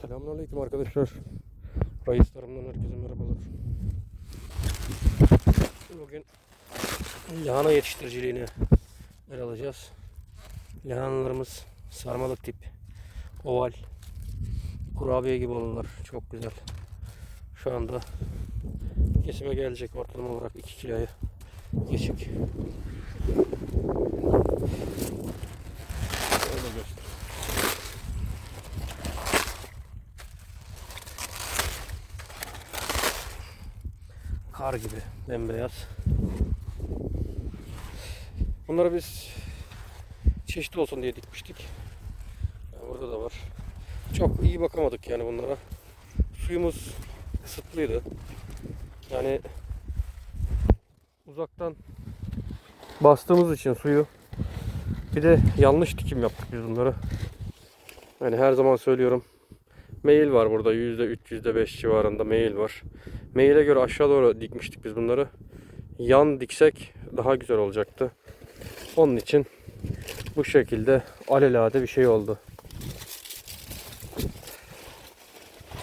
Selamünaleyküm arkadaşlar. Reis Tarım'dan herkese merhabalar. Bugün lahana yetiştiriciliğine yer alacağız. Lahanalarımız sarmalık tip, oval, kurabiye gibi olurlar. Çok güzel. Şu anda kesime gelecek ortalama olarak 2 kiloya geçik. Öyle göster. Kar gibi bembeyaz. Bunları biz çeşitli olsun diye dikmiştik. Yani burada da var. Çok iyi bakamadık yani bunlara. Suyumuz kısıtlıydı. Yani uzaktan bastığımız için suyu bir de yanlış dikim yaptık biz bunları. Yani her zaman söylüyorum. Meyil var burada %3 %5 civarında meyil var. Meyile göre aşağı doğru dikmiştik biz bunları. Yan diksek daha güzel olacaktı. Onun için bu şekilde alelade bir şey oldu.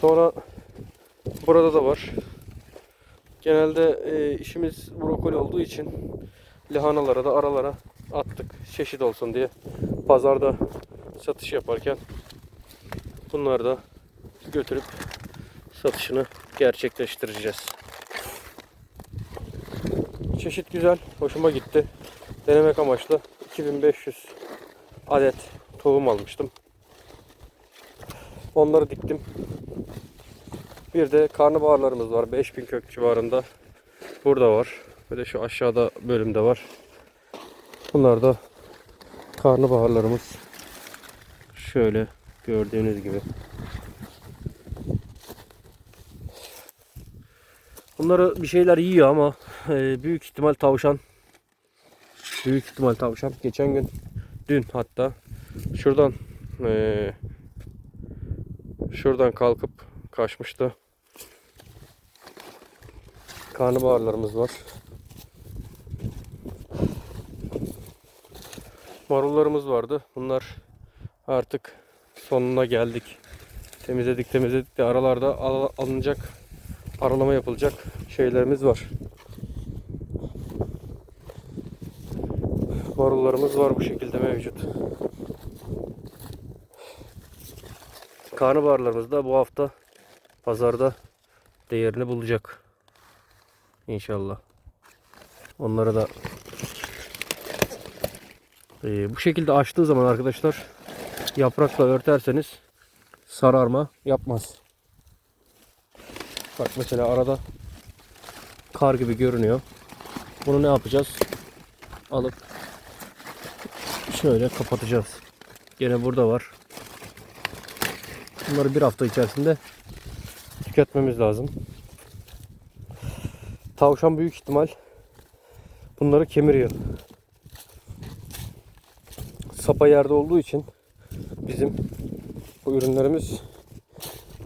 Sonra burada da var. Genelde e, işimiz brokoli olduğu için lahanalara da aralara attık. Çeşit olsun diye. Pazarda satış yaparken bunları da götürüp satışını gerçekleştireceğiz. Çeşit güzel. Hoşuma gitti. Denemek amaçlı 2500 adet tohum almıştım. Onları diktim. Bir de karnabaharlarımız var. 5000 kök civarında. Burada var. Bir de şu aşağıda bölümde var. Bunlar da karnabaharlarımız. Şöyle gördüğünüz gibi. Bunları bir şeyler yiyor ama e, büyük ihtimal tavşan. Büyük ihtimal tavşan. Geçen gün, dün hatta şuradan e, şuradan kalkıp kaçmıştı. Karnabaharlarımız var. Marullarımız vardı. Bunlar artık sonuna geldik. Temizledik temizledik de aralarda al- alınacak aralama yapılacak şeylerimiz var. Marullarımız var bu şekilde mevcut. Karnabaharlarımız da bu hafta pazarda değerini bulacak. İnşallah. Onları da Ee, bu şekilde açtığı zaman arkadaşlar yaprakla örterseniz sararma yapmaz. Bak mesela arada kar gibi görünüyor. Bunu ne yapacağız? Alıp şöyle kapatacağız. Gene burada var. Bunları bir hafta içerisinde tüketmemiz lazım. Tavşan büyük ihtimal bunları kemiriyor. Sapa yerde olduğu için bizim bu ürünlerimiz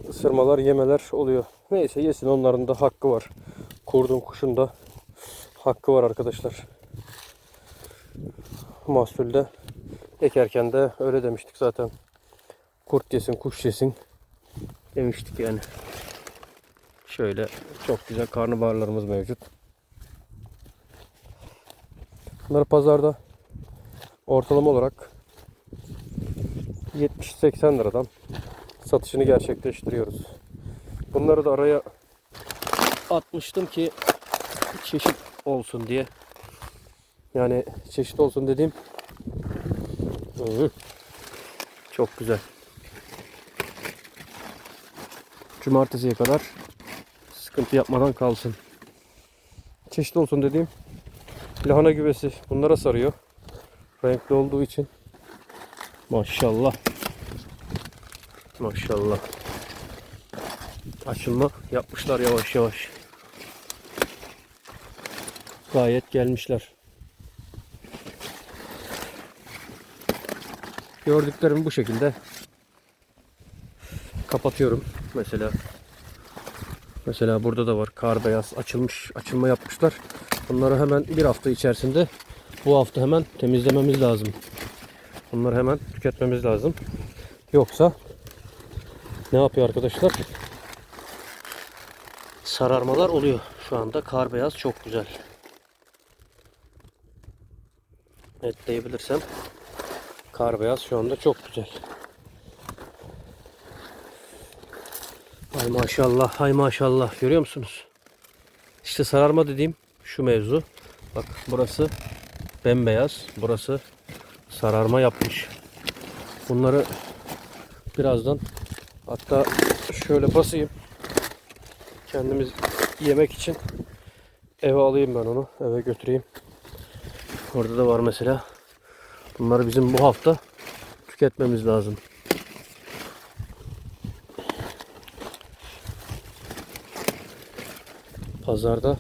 ısırmalar, yemeler oluyor. Neyse yesin onların da hakkı var. Kurdun kuşun da hakkı var arkadaşlar. Mahsulde ekerken de öyle demiştik zaten. Kurt yesin, kuş yesin demiştik yani. Şöyle çok güzel karnabaharlarımız mevcut. Bunları pazarda ortalama olarak 70-80 liradan satışını gerçekleştiriyoruz. Bunları da araya atmıştım ki çeşit olsun diye. Yani çeşit olsun dediğim çok güzel. Cumartesiye kadar sıkıntı yapmadan kalsın. Çeşit olsun dediğim lahana güvesi bunlara sarıyor. Renkli olduğu için maşallah. Maşallah. Açılma yapmışlar yavaş yavaş. Gayet gelmişler. Gördüklerimi bu şekilde kapatıyorum. Mesela mesela burada da var kar beyaz açılmış açılma yapmışlar. Bunları hemen bir hafta içerisinde bu hafta hemen temizlememiz lazım. Bunları hemen tüketmemiz lazım. Yoksa ne yapıyor arkadaşlar? Sararmalar oluyor. Şu anda kar beyaz çok güzel. Netleyebilirsem kar beyaz şu anda çok güzel. Hay maşallah, hay maşallah. Görüyor musunuz? İşte sararma dediğim şu mevzu. Bak burası bembeyaz. Burası sararma yapmış. Bunları birazdan hatta şöyle basayım. Kendimiz yemek için eve alayım ben onu. Eve götüreyim. Orada da var mesela. Bunları bizim bu hafta tüketmemiz lazım. Pazarda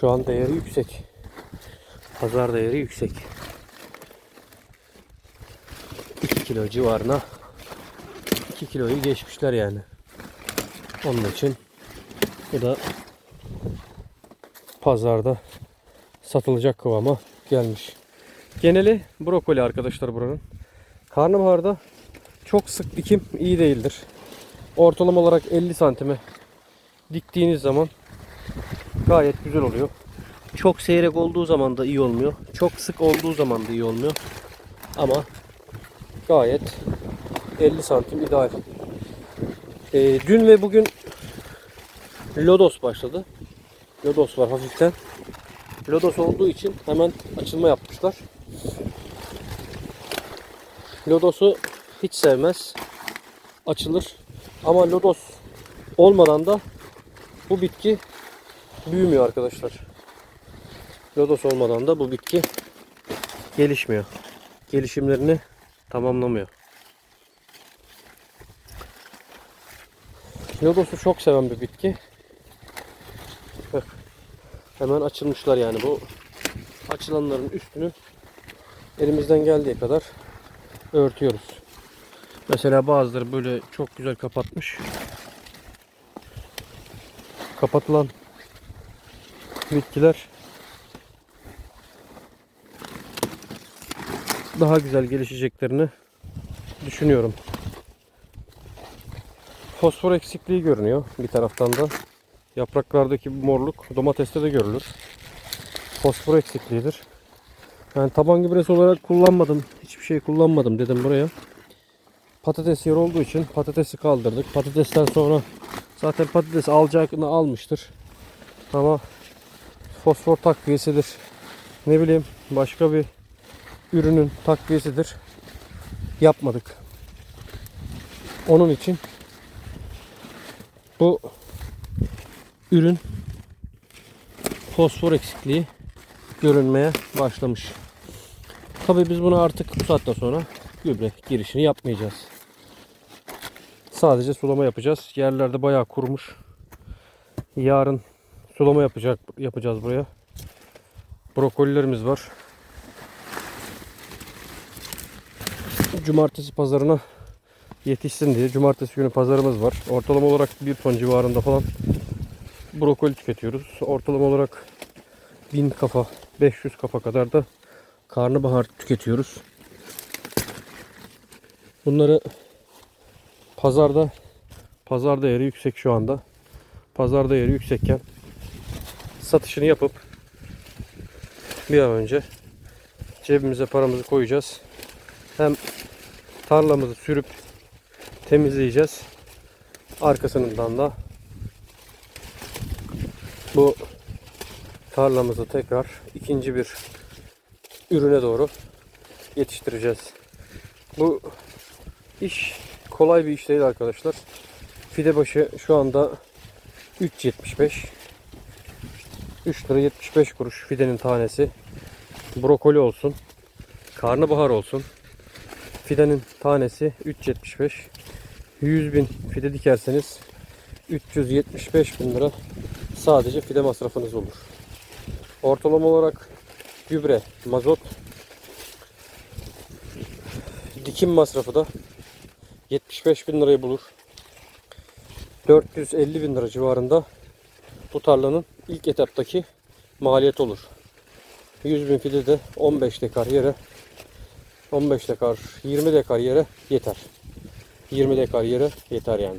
şu an değeri yüksek. Pazar değeri yüksek. 2 kilo civarına 2 kiloyu geçmişler yani. Onun için bu da pazarda satılacak kıvama gelmiş. Geneli brokoli arkadaşlar buranın. Karnabaharda çok sık dikim iyi değildir. Ortalama olarak 50 santime diktiğiniz zaman gayet güzel oluyor. Çok seyrek olduğu zaman da iyi olmuyor. Çok sık olduğu zaman da iyi olmuyor. Ama gayet 50 santim ideal. Ee, dün ve bugün lodos başladı. Lodos var hafiften. Lodos olduğu için hemen açılma yapmışlar. Lodos'u hiç sevmez. Açılır. Ama lodos olmadan da bu bitki büyümüyor arkadaşlar. Lodos olmadan da bu bitki gelişmiyor. Gelişimlerini tamamlamıyor. Lodos'u çok seven bir bitki. Hemen açılmışlar yani bu açılanların üstünü elimizden geldiği kadar örtüyoruz. Mesela bazıları böyle çok güzel kapatmış. Kapatılan bitkiler daha güzel gelişeceklerini düşünüyorum. Fosfor eksikliği görünüyor bir taraftan da. Yapraklardaki morluk domateste de görülür. Fosfor eksikliğidir. Yani taban gübresi olarak kullanmadım. Hiçbir şey kullanmadım dedim buraya. Patates yer olduğu için patatesi kaldırdık. Patatesten sonra zaten patates alacağını almıştır. Ama fosfor takviyesidir. Ne bileyim başka bir ürünün takviyesidir. Yapmadık. Onun için bu ürün fosfor eksikliği görünmeye başlamış. Tabii biz bunu artık bu saatten sonra gübre girişini yapmayacağız. Sadece sulama yapacağız. Yerlerde bayağı kurumuş. Yarın sulama yapacak yapacağız buraya. Brokolilerimiz var. Cumartesi pazarına yetişsin diye cumartesi günü pazarımız var. Ortalama olarak 1 ton civarında falan brokoli tüketiyoruz. Ortalama olarak 1000 kafa, 500 kafa kadar da karnabahar tüketiyoruz. Bunları pazarda pazar değeri yüksek şu anda. Pazar değeri yüksekken satışını yapıp bir an önce cebimize paramızı koyacağız. Hem tarlamızı sürüp temizleyeceğiz. Arkasından da bu tarlamızı tekrar ikinci bir ürüne doğru yetiştireceğiz. Bu iş kolay bir iş değil arkadaşlar. Fide başı şu anda 3.75 3 lira 75 kuruş fidenin tanesi. Brokoli olsun. Karnabahar olsun. Fidenin tanesi 3.75 100 bin fide dikerseniz 375 bin lira sadece fide masrafınız olur. Ortalama olarak gübre, mazot, dikim masrafı da 75 bin lirayı bulur. 450 bin lira civarında bu tarlanın ilk etaptaki maliyet olur. 100 bin fide de 15 dekar yere 15 dekar 20 dekar yere yeter. 20 dekar yere yeter yani.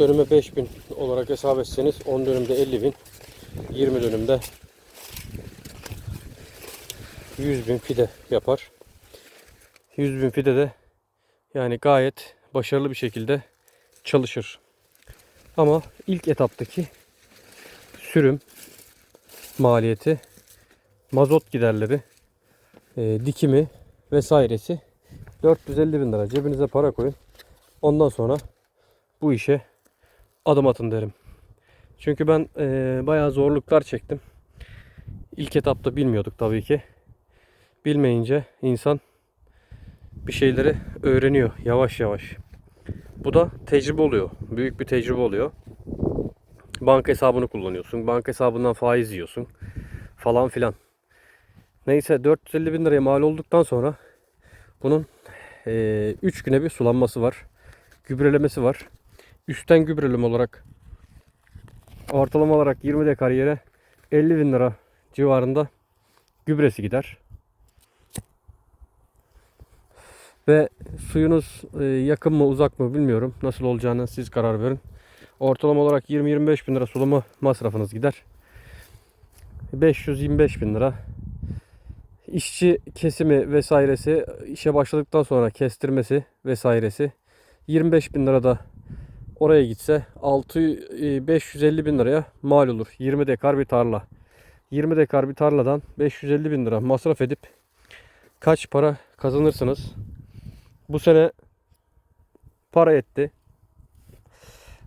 Dönüme 5000 olarak hesap etseniz 10 dönümde 50 bin 20 dönümde 100 bin fide yapar. 100 bin fide de yani gayet başarılı bir şekilde çalışır. Ama ilk etaptaki sürüm maliyeti, mazot giderleri, e, dikimi vesairesi 450 bin lira. Cebinize para koyun. Ondan sonra bu işe adım atın derim. Çünkü ben e, bayağı zorluklar çektim. İlk etapta bilmiyorduk tabii ki. Bilmeyince insan bir şeyleri öğreniyor yavaş yavaş. Bu da tecrübe oluyor. Büyük bir tecrübe oluyor. Banka hesabını kullanıyorsun. Banka hesabından faiz yiyorsun. Falan filan. Neyse 450 bin liraya mal olduktan sonra bunun 3 güne bir sulanması var. Gübrelemesi var. Üstten gübreleme olarak ortalama olarak 20 dekar yere 50 bin lira civarında gübresi gider. Ve suyunuz e, yakın mı uzak mı bilmiyorum. Nasıl olacağını siz karar verin. Ortalama olarak 20-25 bin lira sulama masrafınız gider. 525 bin lira. İşçi kesimi vesairesi işe başladıktan sonra kestirmesi vesairesi 25 bin lira da oraya gitse 6 e, 550 bin liraya mal olur. 20 dekar bir tarla. 20 dekar bir tarladan 550 bin lira masraf edip kaç para kazanırsınız? Bu sene para etti.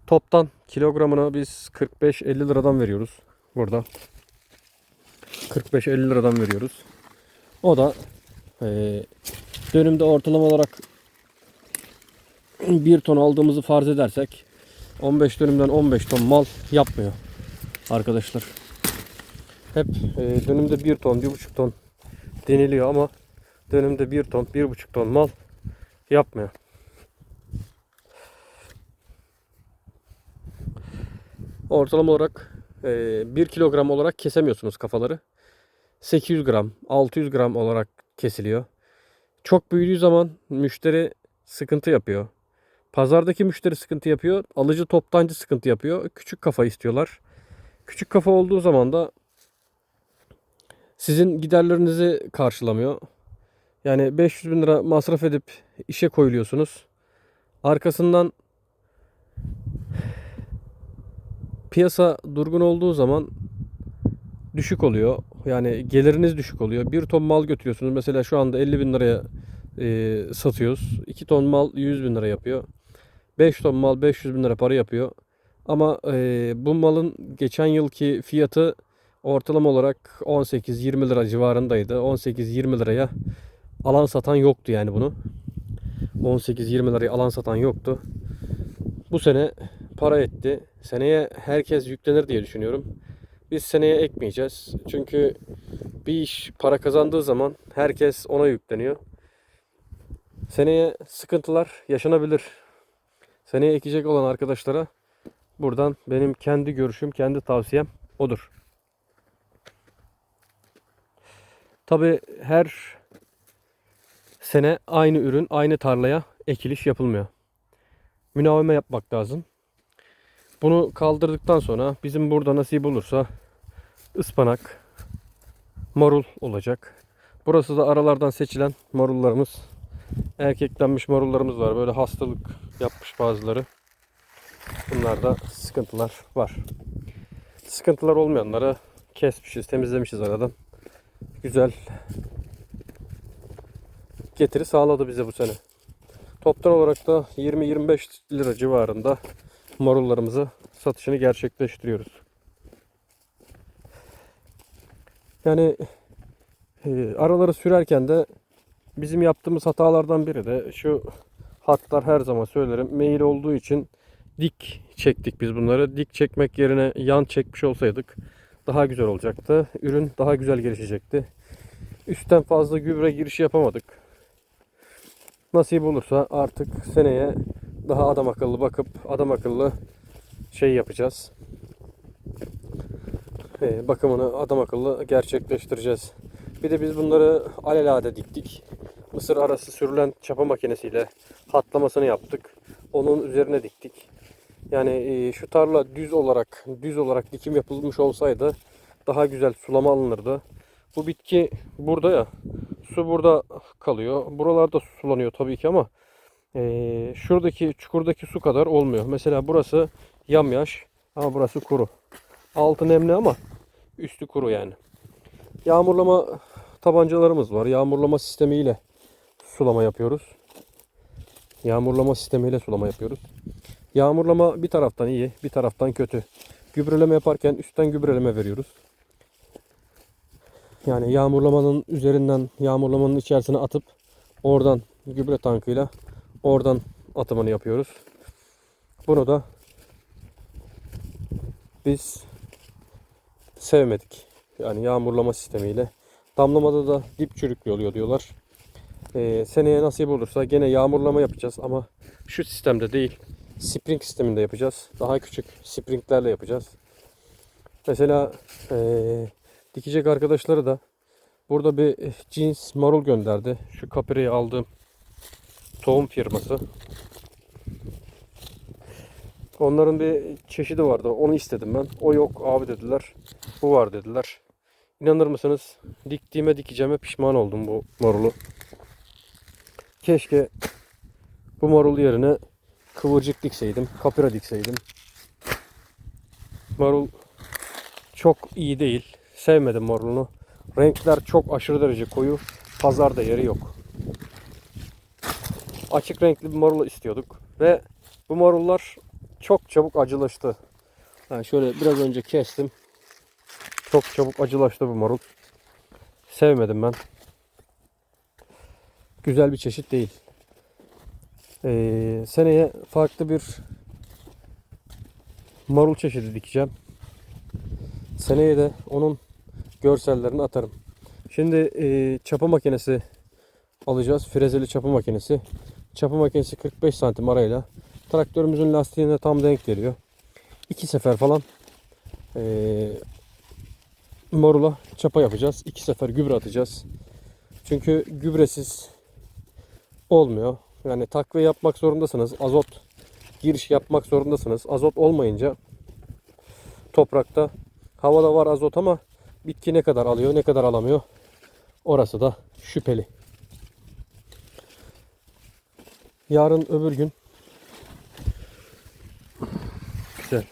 Toptan kilogramına biz 45-50 liradan veriyoruz burada. 45-50 liradan veriyoruz. O da eee dönümde ortalama olarak 1 ton aldığımızı farz edersek 15 dönümden 15 ton mal yapmıyor arkadaşlar. Hep eee, dönümde 1 ton, 1,5 ton deniliyor ama dönümde 1 ton, 1,5 ton mal yapmıyor. Ortalama olarak eee 1 kilogram olarak kesemiyorsunuz kafaları. 800 gram, 600 gram olarak kesiliyor. Çok büyüdüğü zaman müşteri sıkıntı yapıyor. Pazardaki müşteri sıkıntı yapıyor. Alıcı toptancı sıkıntı yapıyor. Küçük kafa istiyorlar. Küçük kafa olduğu zaman da sizin giderlerinizi karşılamıyor. Yani 500 bin lira masraf edip işe koyuluyorsunuz. Arkasından piyasa durgun olduğu zaman düşük oluyor. Yani geliriniz düşük oluyor. Bir ton mal götürüyorsunuz. Mesela şu anda 50 bin liraya e, satıyoruz. 2 ton mal 100 bin lira yapıyor. 5 ton mal 500 bin lira para yapıyor. Ama e, bu malın geçen yılki fiyatı ortalama olarak 18-20 lira civarındaydı. 18-20 liraya alan satan yoktu yani bunu. 18-20 liraya alan satan yoktu. Bu sene para etti. Seneye herkes yüklenir diye düşünüyorum. Biz seneye ekmeyeceğiz. Çünkü bir iş para kazandığı zaman herkes ona yükleniyor. Seneye sıkıntılar yaşanabilir. Seneye ekecek olan arkadaşlara buradan benim kendi görüşüm, kendi tavsiyem odur. Tabi her sene aynı ürün aynı tarlaya ekiliş yapılmıyor. Münaveme yapmak lazım. Bunu kaldırdıktan sonra bizim burada nasip olursa ıspanak, marul olacak. Burası da aralardan seçilen marullarımız. Erkeklenmiş marullarımız var. Böyle hastalık yapmış bazıları. Bunlarda sıkıntılar var. Sıkıntılar olmayanları kesmişiz, temizlemişiz aradan. Güzel getiri sağladı bize bu sene. Toptan olarak da 20-25 lira civarında marullarımızı satışını gerçekleştiriyoruz. Yani e, araları sürerken de bizim yaptığımız hatalardan biri de şu hatlar her zaman söylerim meyil olduğu için dik çektik biz bunları. Dik çekmek yerine yan çekmiş olsaydık daha güzel olacaktı. Ürün daha güzel gelişecekti. Üstten fazla gübre girişi yapamadık. Nasip olursa artık seneye daha adam akıllı bakıp adam akıllı şey yapacağız. Ee, bakımını adam akıllı gerçekleştireceğiz. Bir de biz bunları alelade diktik. Mısır arası sürülen çapa makinesiyle hatlamasını yaptık. Onun üzerine diktik. Yani e, şu tarla düz olarak düz olarak dikim yapılmış olsaydı daha güzel sulama alınırdı. Bu bitki burada ya. Su burada kalıyor. Buralarda sulanıyor tabii ki ama e, şuradaki çukurdaki su kadar olmuyor. Mesela burası yamyaş ama burası kuru. Altı nemli ama üstü kuru yani. Yağmurlama tabancalarımız var. Yağmurlama sistemiyle sulama yapıyoruz. Yağmurlama sistemiyle sulama yapıyoruz. Yağmurlama bir taraftan iyi, bir taraftan kötü. Gübreleme yaparken üstten gübreleme veriyoruz. Yani yağmurlamanın üzerinden yağmurlamanın içerisine atıp oradan gübre tankıyla oradan atımını yapıyoruz. Bunu da biz sevmedik. Yani yağmurlama sistemiyle. Damlamada da dip çürüklü oluyor diyorlar. Ee, seneye nasip olursa gene yağmurlama yapacağız ama şu sistemde değil. Spring sisteminde yapacağız. Daha küçük springlerle yapacağız. Mesela ee, dikecek arkadaşları da burada bir cins marul gönderdi. Şu kapireyi aldığım tohum firması. Onların bir çeşidi vardı. Onu istedim ben. O yok abi dediler. Bu var dediler. İnanır mısınız? Diktiğime dikeceğime pişman oldum bu marulu. Keşke bu marul yerine kıvırcık dikseydim. Kapira dikseydim. Marul çok iyi değil. Sevmedim marulunu. Renkler çok aşırı derece koyu. Pazarda yeri yok. Açık renkli bir marul istiyorduk. Ve bu marullar çok çabuk acılaştı. Yani şöyle biraz önce kestim. Çok çabuk acılaştı bu marul. Sevmedim ben. Güzel bir çeşit değil. Ee, seneye farklı bir marul çeşidi dikeceğim. Seneye de onun görsellerini atarım. Şimdi e, çapa makinesi alacağız. Frezeli çapa makinesi. Çapa makinesi 45 santim arayla. Traktörümüzün lastiğine tam denk geliyor. İki sefer falan e, marula çapa yapacağız. İki sefer gübre atacağız. Çünkü gübresiz olmuyor. Yani takviye yapmak zorundasınız. Azot giriş yapmak zorundasınız. Azot olmayınca toprakta havada var azot ama bitki ne kadar alıyor ne kadar alamıyor orası da şüpheli. Yarın öbür gün güzel.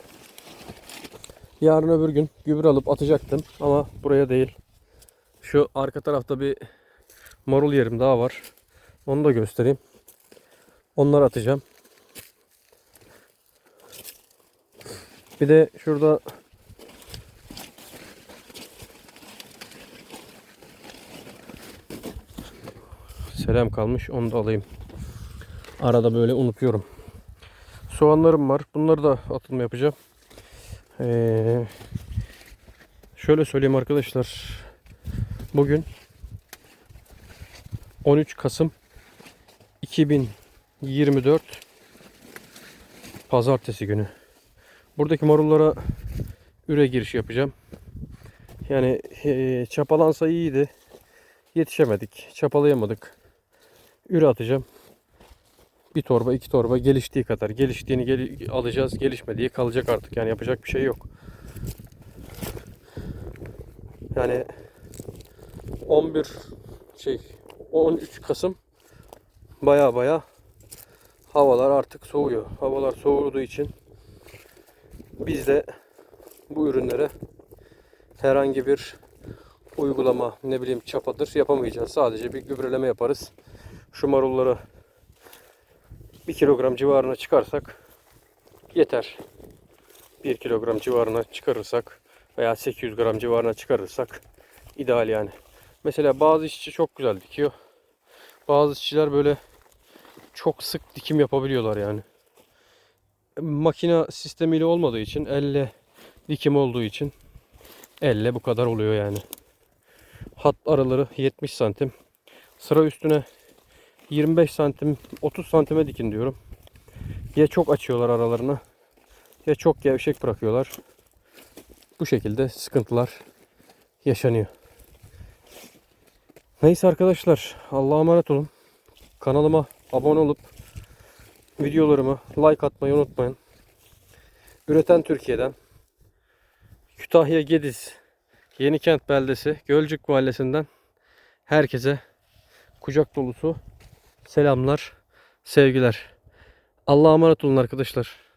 Yarın öbür gün gübre alıp atacaktım ama buraya değil. Şu arka tarafta bir marul yerim daha var. Onu da göstereyim. Onları atacağım. Bir de şurada selam kalmış. Onu da alayım. Arada böyle unutuyorum. Soğanlarım var. Bunları da atılma yapacağım. Ee, şöyle söyleyeyim arkadaşlar. Bugün 13 Kasım 2024 Pazartesi günü. Buradaki marullara üre giriş yapacağım. Yani e, çapalansa iyiydi. Yetişemedik. Çapalayamadık. Üre atacağım. Bir torba, iki torba geliştiği kadar. Geliştiğini gel alacağız. Gelişmediği kalacak artık. Yani yapacak bir şey yok. Yani 11 şey 13 Kasım baya baya havalar artık soğuyor. Havalar soğuduğu için biz de bu ürünlere herhangi bir uygulama ne bileyim çapadır yapamayacağız. Sadece bir gübreleme yaparız. Şu marulları 1 kilogram civarına çıkarsak yeter. 1 kilogram civarına çıkarırsak veya 800 gram civarına çıkarırsak ideal yani. Mesela bazı işçi çok güzel dikiyor. Bazı işçiler böyle çok sık dikim yapabiliyorlar yani. Makine sistemiyle olmadığı için elle dikim olduğu için elle bu kadar oluyor yani. Hat araları 70 santim. Sıra üstüne 25 santim 30 santime dikin diyorum. Ya çok açıyorlar aralarını ya çok gevşek bırakıyorlar. Bu şekilde sıkıntılar yaşanıyor. Neyse arkadaşlar Allah'a emanet olun. Kanalıma abone olup videolarımı like atmayı unutmayın. Üreten Türkiye'den Kütahya Gediz Yenikent beldesi Gölcük mahallesinden herkese kucak dolusu selamlar, sevgiler. Allah'a emanet olun arkadaşlar.